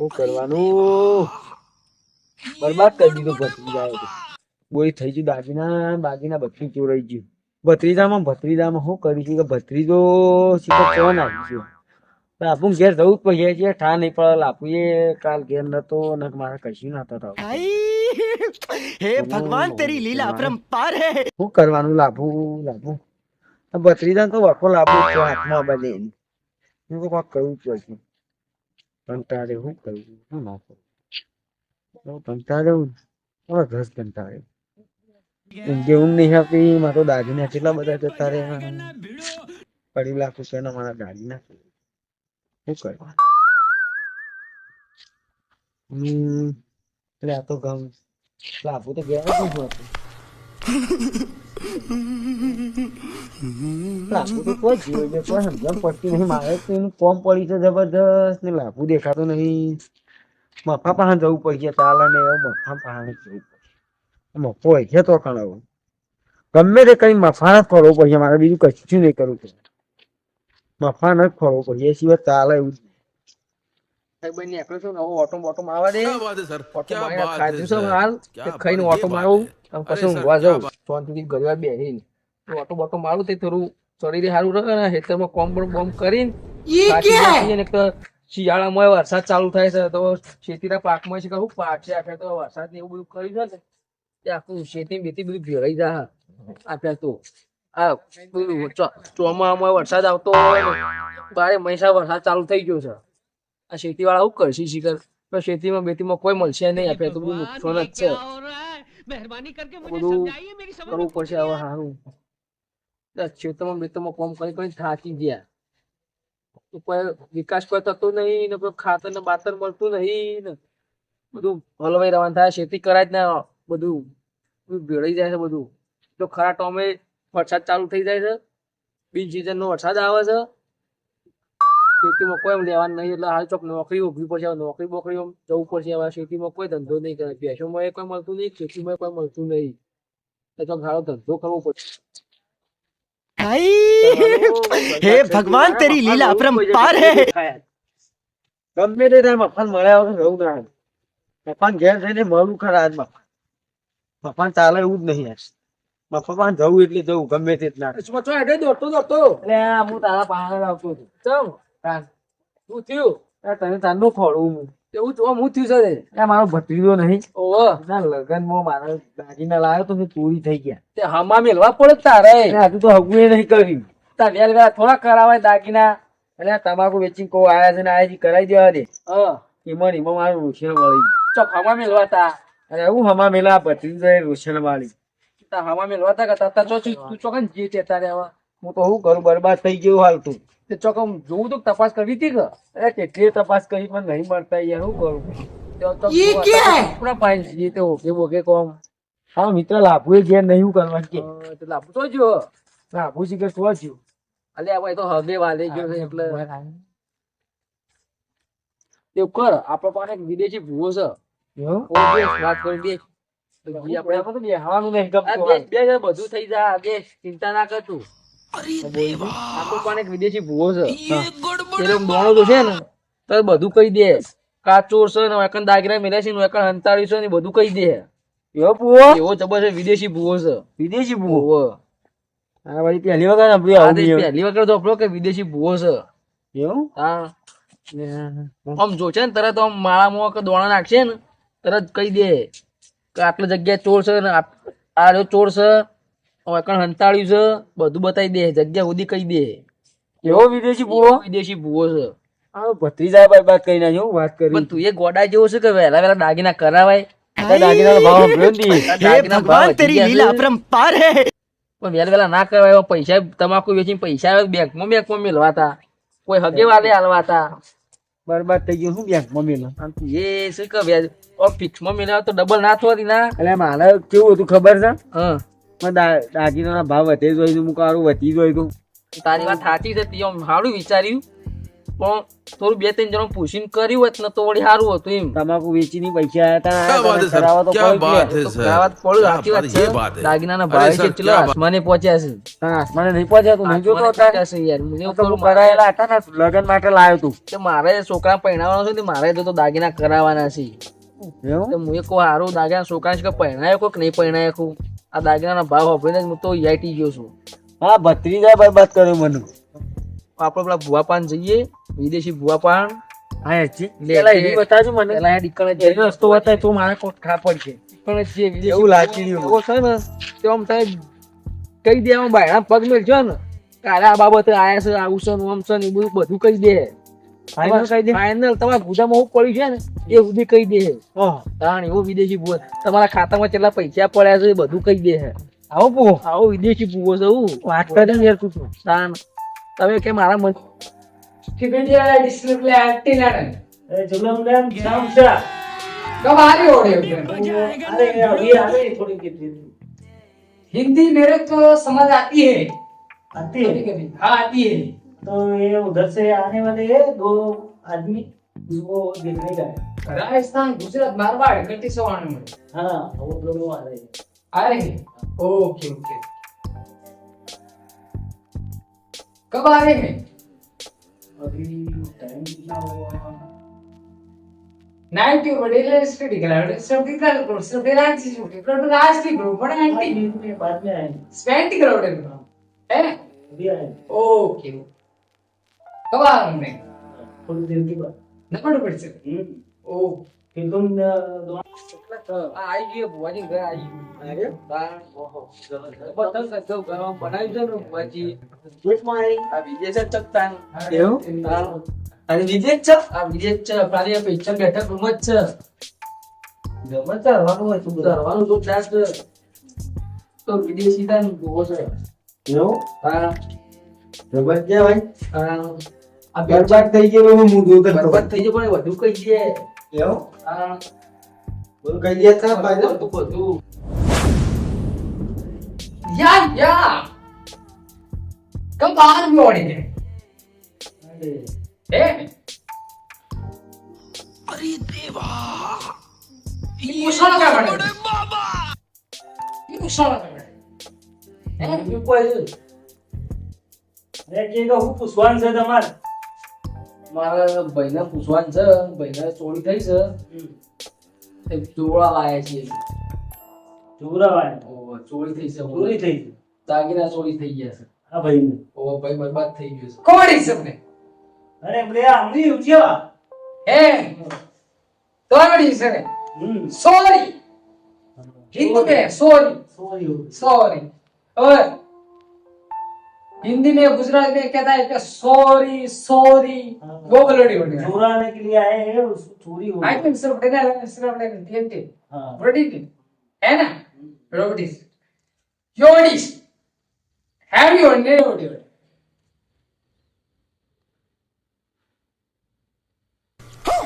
શું કરવાનું? બરબાદ કરી દીધું ભત્રીજા બોલી થઈ ગયું દાગીના બાગીના બધું ચોરાઈ ગયું. ભત્રીજામાં ભત્રીજામાં શું કર્યું છે ભત્રીજો સીધો કોણ આવી છે આપણું ઘેર જવું જ પછી છે ઠા નહીં પડે લાપુ એ કાલ ઘેર નતો ને મારે કશું નતો થતું. હે ભગવાન તેરી લીલા અપરંપાર હે. શું કરવાનું? લાભુ લાભુ. ભત્રીજા તો વખો લાભુ હાથમાં બને એનું તો કોક કરવું જ કંટાળે શું કરવું શું ના કરવું કંટાળે હવે ઘસ કંટાળે. જેવું નહીં આપી મારો દાગીના કેટલા બધા જતા પડી અઢી લાખ રૂપિયાના મારા દાગીના શું કરવા એટલે આ તો ગમ. લાભુ તો ગયા નહીં હતું? લાભુ તો કોઈ જીવ છે સમજણ પડતી નહીં. મારે તો એનું કોમ પડી છે જબરદસ્ત ને લાભુ દેખાતો નહીં. મફા પાસે જવું પડશે, ચાલે ને એવું મફા પાસે જવું પડશે. મફો હોય છે તો કણ ગમે તે કઈ મફા જ ખોલવો પડશે, મારે બીજું કશું નહીં કરવું પડે. મફા ન જ ફરવો પડશે, એ સિવાય ચાલે એવું. ભાઈ નીકળો છું નવો ઓટો બોટો મારવા દે? ખાઈને ઓટો મારું અને પછી ઓટો બોટો મારું તે થોડું શરીરે સારું રહે ને હેતરમાં કોમ બોમ કરીને શિયાળામાં વરસાદ ચાલુ થાય છે તો ખેતીના પાકમાં છે કહું પાક છે આખરે તો વરસાદ ને એવું બધું કર્યું છે ને. આખું ખેતી બેતી બધું ભેળાઈ જા આપ્યા તો આ ચોમામાં વરસાદ આવતો હોય ને બારે મહિસા વરસાદ ચાલુ થઈ ગયો છે. આ શેતી વાળા આવું કરશે શિખર? પણ શેતીમાં બેતીમાં કોઈ મળશે નહીં આપણે તો બધું નુકસાન જ છે. કરવું પડશે હવે હારું. ખેતરમાં બેતમાં કોમ કરી કરી થાકી ગયા. કોઈ વિકાસ કોઈ થતો નહીં ને કોઈ ખાતર ને બાતર મળતું નહીં ને બધું હલવાઈ રવાન થાય શેતી કરાય જ ના બધું. ભેળાઈ જાય છે બધું. તો ખરા ટોમે વરસાદ ચાલુ થઈ જાય છે? બિન બીજ સિઝનનો વરસાદ આવે છે? ખેતીમાં કોઈ લેવાનું નહીં એટલે હાલ ચોક નોકરી ઊભી પડશે નોકરી બોકરી જવું પડશે હવે ખેતીમાં કોઈ ધંધો નહીં કરે ભેંસોમાં કોઈ મળતું નહીં ખેતીમાં કોઈ મળતું નહીં. તો સારો ધંધો કરવો પડશે. હે ભગવાન તેરી લીલા અપરંપાર હે. ગમે તે ટાઈમ મફાન મળ્યા વગર રહું ના. મફાન ઘેર થઈને મળું ખરા આજ મફાન મફાન ચાલે એવું જ નહીં આજ મફાન જવું એટલે જવું ગમે તે જ ના દોડતો દોડતો. એટલે હું તારા પાસે આવતો છું ચમ? તાન શું થયું? તને તારનું ખોડું હું. એવું તો હું થયું છે એ મારો ભત્રીજો નહીં. ઓહો. ના લગનમાં મારા દાગીના લાવ્યો તો મેં ચોરી થઈ ગયા. તે હમા મેલવા પડે તારે. હજુ તો હગુએ નહીં કર્યું. તાર વેલ વેલા થોડા કરાવાય દાગીના. એટલે તમાકુ વેચી કો આયા છે ને આયા છે કરાઈ દેવા દે. હા. ઈમણ ઈમણ મારું રોશન વાળી. ચોક હમા મેલવા તા? અરે હું હમા મેલા ભત્રીજો એ રોશન વાળી. તા હમા મેલવા તા કે તા ચો તું ચોકન જે તે તારે હવે હું તો શું કરું બરબાદ થઈ ગયું હાલતું. તે ચોકમ જોઉં તો તપાસ કરી હતી કે? અરે કેટલી તપાસ કરી પણ નહીં મળતા યાર શું કરું? મિત્ર લાભુ એ ઘેર નહીં તો હવે વાલી ગયો એટલે. તે કર આપણા પાસે વિદેશી ભૂવો છે. ઓકે વાત કરી દે. આપણે બે બધું થઈ જાય ચિંતા ના કરતું પણ એક વિદેશી ભૂવો છે. પેલો દોણો તો છે ને તો એ બધું કહી દે. કાચોર છે ને એકન દાગીના મેલ્યા છે ને એકન હંતાળી છે ને બધું કહી દે. એવો ભૂવો? એવો જબરજસ્ત વિદેશી ભૂવો છે. વિદેશી ભૂવો? હા ભાઈ પહેલી વખત પહેલી વખત તો આપણો કે વિદેશી ભૂવો છે. એવું? હા. આમ જો છે ને તરત આમ માળામાં કે દોણા નાખશે ને તરત કહી દે કે આટલી જગ્યાએ ચોર છે ને આ- આ ચોર છે કણ હંતાળ્યું છે? બધું બતાવી દે જગ્યા સુધી કહી દે. એવો વિદેશી ભૂવો? વિદેશી ભૂવો છે. ભત્રીજા ભાઈ વાત કરી ના જેવું વાત કરી. તું એ ગોડા જેવો છે કે વેલા વેલા દાગીના કરાવાય? દાગીનાનો ભાવ દાગીના ભાવ તેરી લીલા પરંપાર હે. પણ વેલા વેલા ના કરાવાય પૈસા તમાકુ કોઈ હગે વાલે હાલવાતા. બરબાદ થઈ ગયું શું બેંકમાં મેલો એ માં મેળવ તો ડબલ ના થવાથી ના. એટલે મારે કેવું હતું ખબર છે? દાગીના ભાવ વધે જોઈ તું કારું વધી જોઈ તું. તારી વાત સાચી છે તે સારું વિચાર્યું. પણ થોડું બે ત્રણ જણા પૂછીને કર્યું હોત ને તો વળી સારું હતું એમ. તમાકુ વેચીની પૈસા આવ્યા હતા ભાવ છે આસમાને પહોંચ્યા છે. આસમાને નહીં પહોંચ્યા તું નહીં કરાયેલા હતા ને લગન માટે લાવ્યો તું. કે મારે છોકરા પહેરાવાનો છે મારે તો દાગીના કરાવવાના છે. હું એક સારું દાગીના છોકરા છે કે પહેરાયો કોક નહીં પહેરાયો કોક? આ દાગીનાનો ભાવ હોભીને જ હું તો યાટી ગયો છું. હા ભત્રીજા બરબાદ કર્યો મને. આપણે પેલા ભુવાપાન જઈએ વિદેશી ભુવાપાન. હા એચી લે, પેલા લે. બતાજો મને. પેલા હેડ ઈકણ જ એનો રસ્તો બતાય તો મારે કોક ખા પડશે. પણ જે વિદેશી એવું લાગી રહ્યું. ઓ છે ને તો આમ થાય કહી દે આમ બાયણા પગ મેલજો ને. કાલે આ બાબતે આયા છે આવું છે ને આમ છે ને એ બધું બધું કહી દે. ફાઇનલ કહી દે ફાઇનલ તમારા ગુદામાં હું પડ્યું છે ને એ સુધી કહી દે ઓહ કારણ એવો વિદેશી ભૂવો તમારા ખાતામાં કેટલા પૈસા પડ્યા છે એ બધું કહી દે આવો પો આવો વિદેશી ભૂવો છે હું વાત કરી યાર તું તો. તાન તમે કે મારા મન એ જુલમ ડેમ જામ છે अरे अभी आ गई थोड़ी कितनी हिंदी मेरे को समझ आती है आती है कभी कभी हाँ आती है तो ये उधर से आने वाले हैं दो आदमी उसको देखने का है। राजस्थान गुजरात मारवाड़ इकट्ठे से आने में हाँ वो दोनों आ रहे हैं। आ रहे हैं? Okay okay. कब आ रहे हैं? अभी टाइम कितना हुआ? नाइट बड़े स्टडी करा सब की कर करो सब रात से छुट्टी पर रात की करो बड़ा बाद बाद में आएँगे स्पेंड करो है? ना अभी आएँगे ओके कब ಕವಾಮೆ ಫುಲ್ ದಿವಟಿ ಬಾ ನಪಡು ಬಿಡ್ಸಿ ಓ ಫಿಲ್ಮ್ છે તો વિદેશી તાન ગોવો છે હા જબરજસ્ત ભાઈ હા આ બરબાદ થઈ ગયો હું જોતો બરબાદ થઈ ગયો પણ વધુ કઈ છે એવું? હા. બોલ કઈ દે તા ભાઈ તો બધું. યા યા. કમ બહાર મે ઓડી એ અરે દેવા ઇમોશનલ ક્યાં બને બાબા. ઇમોશનલ ક્યાં બને એ કોઈ અરે કે હું પૂછવાનું છે તમારે. મારા ભાઈને પૂછવાનું છે ભાઈને ચોરી થઈ છે. એ જોડા લાયા છીએ જોડા લાયા? ચોરી થઈ છે ચોરી થઈ છે? દાગીના ચોરી થઈ ગયા છે. હા ભાઈ ઓ ભાઈ બરબાદ થઈ ગયો છે. કોડી છે મને અરે બ્રે આમની ઉજ્યા હે? તોડી છે ને? Sorry. Hindi sorry. Sorry sorry. ઓય हिंदी में गुजरात में कहता है सॉरी सॉरी वो गलती हो गई चुराने के लिए आए हैं उसको चोरी हो आई थिंक सिर्फ डिनर सिर्फ डिनर टीएनटी हां ब्रेडिंग है ना रोबडीज योडीज हैव यू नेवर योडीज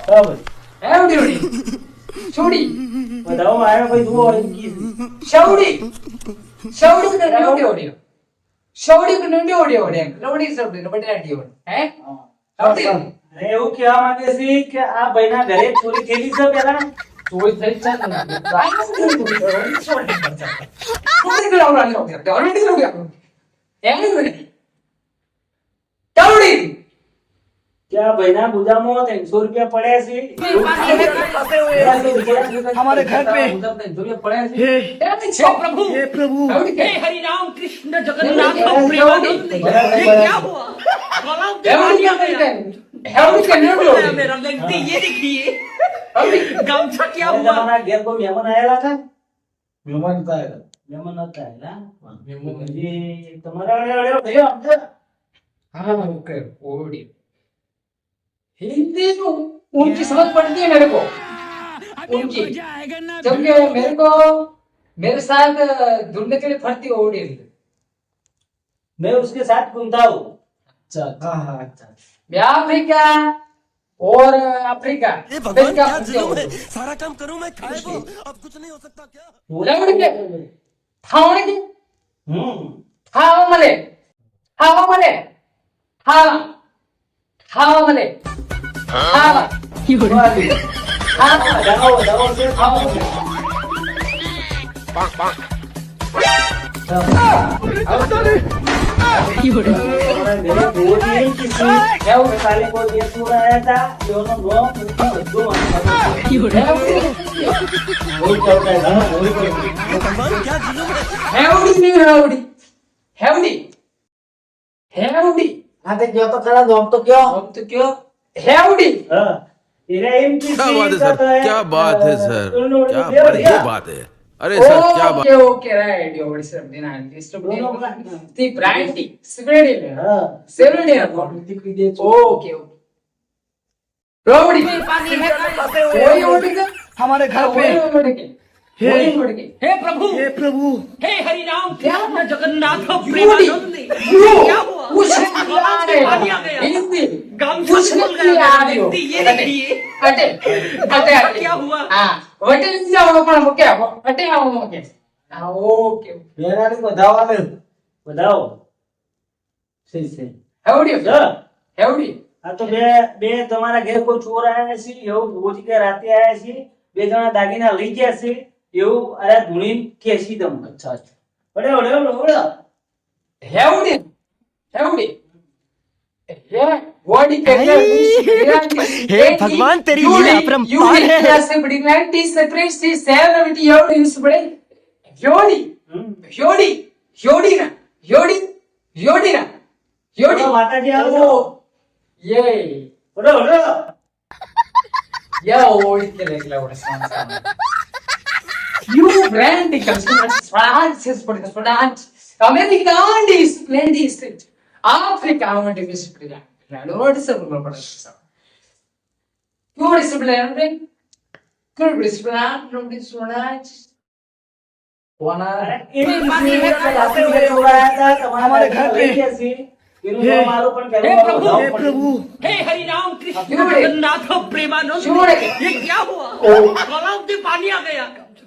तब हैव योडीज छोड़ी बताओ आया कोई तू और की शौड़ी शौड़ी का नेवर શવડી નંડી ઓડી ઓડે રવડી શવડી બટાટી ઓડે હે? સમજી ને એવું કહેવા માંગે છે કે આ ભાઈના ઘરે ચોરી થયેલી છે પેલા ચોરી થઈ છે ને. ચોરી કરાવવાનું છે ઓકે ઓલરેડી કરાવ્યું એમ? નહીં કે આ ભાઈના ગુદામાં ત્રણસો રૂપિયા પડ્યા છે हमारे घर पे જોઈએ પડ્યા છે हे प्रभु हे प्रभु हे हरि राम कृष्ण जगन्नाथ प्रेमानंद ये क्या हुआ गला हेवड़ी बीमारी आ गया हेवड़ी का नंडी मेरा ओडी मेरा लगती ये देखिए हेवड़ी गमछा क्या અરે हुआ તમારા ઘેર કોઈ મહેમાન આયેલા હતા મહેમાન થાય મહેમાન નતા આયેલા મહેમાન હજી તમારા અડે અડે થયો આમ તો. हाँ ओके ओडी हिंदी तो उनकी समझ पड़ती है मेरे को। उनकी जबकि मेरे को मेरे साथ ढूँढने के लिए फटती है। ऑडियंस मैं उसके साथ घूमता हूँ। अच्छा हाँ हाँ अच्छा। मैं अफ्रीका और अफ्रीका। अफ्रीका सारा काम करूँ मैं? खाए वो अब कुछ नहीं हो सकता क्या? पूरा लग के खाओने की हम्म। खाओ मले खाओ मले खा हाँ। खाओ मले ખાવા ખાવા જાઓ જાઓ છે ખાવા તેઓનો નામ મૂકી બધું હેવડી. હેવડી. હા તે કયો તો ખરા નામ તો કયો આમ તો કયો क्या बात है सर? क्या बात है सर? क्या ये बात है। अरे सर क्या बात ಓಕೆ ಓಕೆ ರೈಟ್ ಯೋಡಿ ಸರ್ ದಿನ ಇಷ್ಟು ತಿ ಬ್ರಾಂಡಿ ಸಿಗರೇಟ್ ಇಲ್ಲ ಸಿಗರೇಟ್ ಇಲ್ಲ ಓಕೆ ಓಕೆ रोबड़ी। पानी है? कोई उठ हमारे घर पे। ઓય ઓડી કે ઓય ઓડી કે हे प्रभु हे प्रभु हे हरि राम क्या? कृष्ण जगन्नाथ योगी प्रेमानंद यो क्या हुआ कुछ गला से पानी आ गया हिंदी गामछा कुछ निकल नहीं गया आ मेरा रही हो व्यक्ति, ये अटे देखिए अटे अटे अटे क्या हुआ? हाँ वटे नहीं जाओ પણ મૂકે અટે આવો મૂકે હા ઓકે બેનાની બધાઓ આવે બધાઓ સહી સહી હેવડી હા હેવડી આ તો બે બે તમારા ઘેર કોઈ ચોર આયા છે એવું રોજ કે રાતે આયા છે બે જણા દાગીના લઈ ગયા છે એવું અરે ધૂણી કેસી દમ અચ્છા અચ્છા. ઓડે ઓડે ઓડે ઓડે હેવડી હેવડી હે ભગવાન તેરી લીલા અપરંપાર હે યુ બડી 90 સે પ્રેસથી 70 યર્ડ ઇન્સ બડે યોડી યોડી યોડી ના યોડી યોડી. ના યોડી માતાજી આવો. યે. ઓડે ઓડે યા ઓડી કે લેકલા ઓડે સામ. you as Francis Portas Francis America and is plenty state Africa and is plenty Lord is a woman You disciplinary Good disciplinary No disciplinary Premanand ये क्या हुआ गलाव से पानी आ गया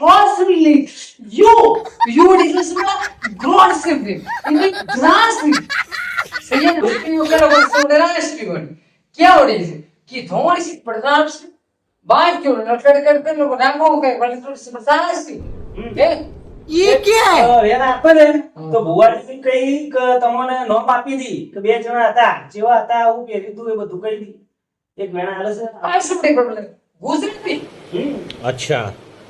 possibly. You, you did this one, God simply. In the grassly. सही है ना उसके ऊपर अगर सौंदर्य बन क्या हो रही है कि थोड़ी सी प्रताप से बात क्यों लड़कड़ कर कर लोग नाम हो गए बड़े थोड़ी सी प्रताप से ए ये क्या है તો એને આપે ને તો ભુવાજી કઈ કે તમને નોમ આપી દી કે બે જણા હતા જેવા હતા આવું પહેર્યું હતું એ બધું કહી દી એક મહિના હાલે છે आज से बड़े प्रॉब्लम गुजरती હમ. अच्छा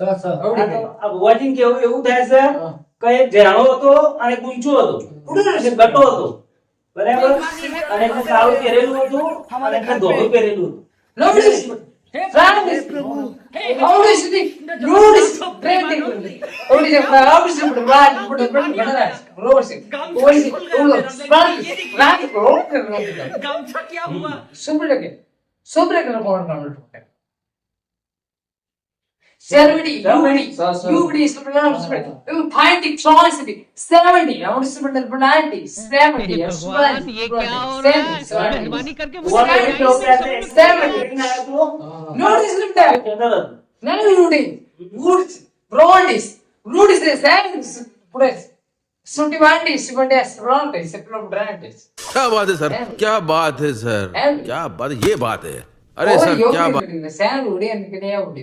છ કેવું એવું થાય છે કે એક ઝેણો હતો અને ગુંચો હતો ગટો હતો બરાબર અને સારું પહેરેલું હતું અને ધોળું પહેરેલું હતું લવડીશ રામદેશ પ્રભુ આવડીશ કોણ કોણ ટોટે Germany, Germany, Germany, thirty, sixty, seventy, और इस पर बनाएंगे seventy, seventy, ये क्या हो रहा है? मेहरबानी करके मुझे seventy, no discount है, no rooting, roots, broadies, rooties है seventy, पूरे सुटी वांडी, सुबंडे, रोंडे, सेक्टर ब्रांडे क्या बात है सर क्या बात है सर क्या बात ये बात है अरे सर क्या बात है सर उड़े निकले उड़े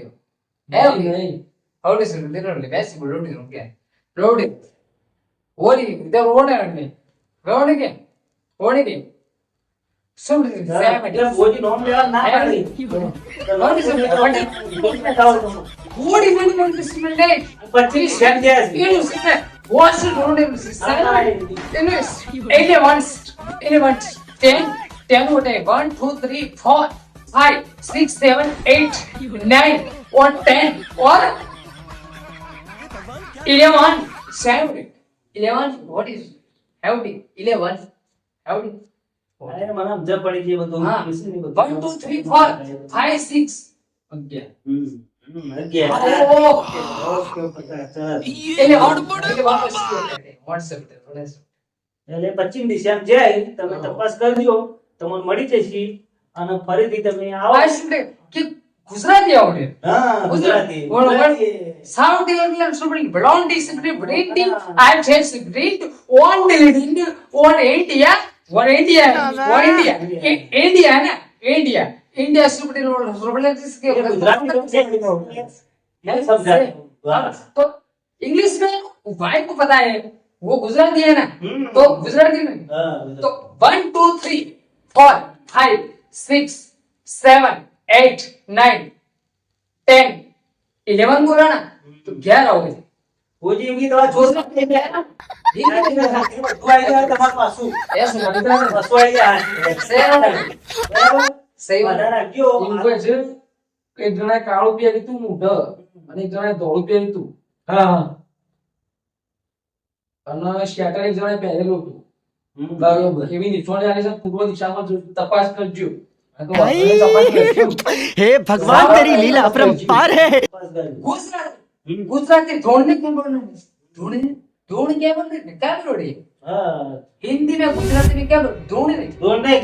How does it literally road is okay? Is is is road name, sister? You know, eleven, eleven, ten, ten one, two, three, four, five, six, seven, eight, nine, or ten, or eleven, seven, eleven. What is howdy? Eleven, howdy. અરે મને સમજણ પડી ગઈ બધું હા. વિશે નહીં બધું. One, two, three, four, five, six. અગિયાર. હમ. હમ, અગિયાર. ઓકે. ઓકે, ઓકે, સરસ. Eleven, eleven, WhatsApp, WhatsApp. એટલે પચીસ ડિસેમ્બર જાય તમે તપાસ કરજો તમને મળી જશે અને ફરીથી તમે આવો કે ગુજરાતી આવડે હા ગુજરાતી બોલો, બોલો. Gujarati. South Indian somebody blondie somebody breeding I just breed one breeding one India one India one India I- India ना India India somebody somebody એ ગુજરાતી તો છે જ નહીં. ये समझा वाह तो इंग्लिश में भाई को पता है वो गुजराती है ना हम्म। तो गुजराती में હા, तो one two three four five six seven eight nine ten eleven બોલાના તો અગિયાર આવો છે એક જણા કાળું પીએ મૂઢ. અને એક જણા ધોળું પીએ લીધું. હા અને શેટર એક જણા પહેરેલું હતું. એવી નિશાની પૂર્વ દિશામાં તપાસ કરજો. હે ભગવાન તારી લીલા અપરંપાર હે ગુજરાતી ગુજરાતી ધોળને કેમ બોલને ધોળે ધોળ કેમ બોલને કામ રોડે હા હિન્દી મે ગુજરાતી મે કેમ ધોળે ધોળને